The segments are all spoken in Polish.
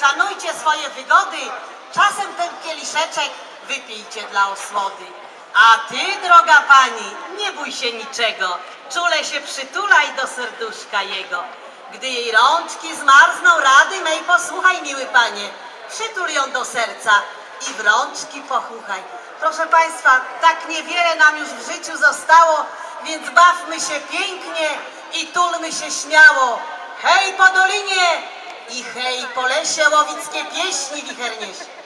Szanujcie swoje wygody, czasem ten kieliszeczek wypijcie dla osłody. A ty, droga pani, nie bój się niczego, czule się przytulaj do serduszka jego. Gdy jej rączki zmarzną, rady mej posłuchaj, miły panie, przytul ją do serca i w rączki pochuchaj. Proszę państwa, tak niewiele nam już w życiu zostało, więc bawmy się pięknie i tulmy się śmiało. Hej po dolinie hej po lesie łowickie pieśni wicher niesie.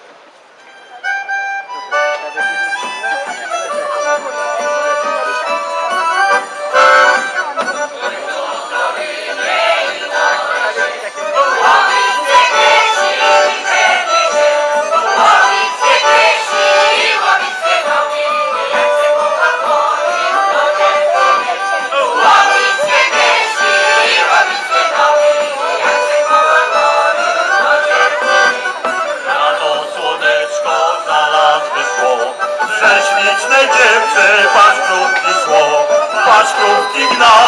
Prześliczne dziewczę paszkrówki szło Paszkrówki gnała i